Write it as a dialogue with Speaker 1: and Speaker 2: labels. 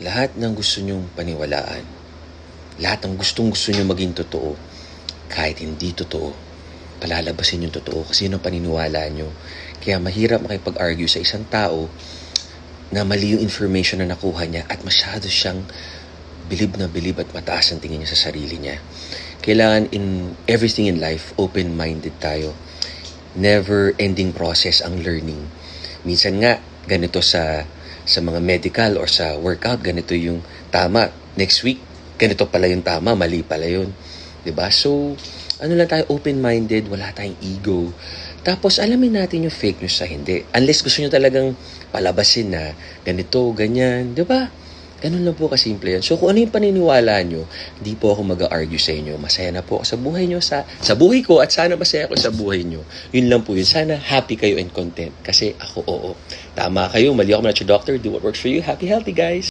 Speaker 1: lahat ng gusto nyong paniwalaan, lahat ng gustong gusto nyo maging totoo, kahit hindi totoo, palalabasin yung totoo kasi yun ang paniniwala nyo. Kaya mahirap makipag-argue sa isang tao na mali yung information na nakuha niya at masyado siyang bilib na bilib at mataas ang tingin niya sa sarili niya. Kailangan in everything in life, open-minded tayo. Never-ending process ang learning. Minsan nga, ganito sa sa mga medical or sa workout, ganito yung tama. Next week, ganito pala yung tama, mali pala yun. ba So, ano lang tayo, open-minded, wala tayong ego. Tapos, alamin natin yung fake news sa hindi. Unless gusto nyo talagang palabasin na ganito, ganyan, ba? Ganun lang po kasimple yan. So, kung ano yung paniniwala nyo, hindi po ako mag-argue sa inyo. Masaya na po ako sa buhay nyo, sa, sa buhay ko, at sana masaya ako sa buhay nyo. Yun lang po yun. Sana happy kayo and content. Kasi ako, oo. Tama kayo, mali ako, your doctor. Do what works for you. Happy, healthy, guys!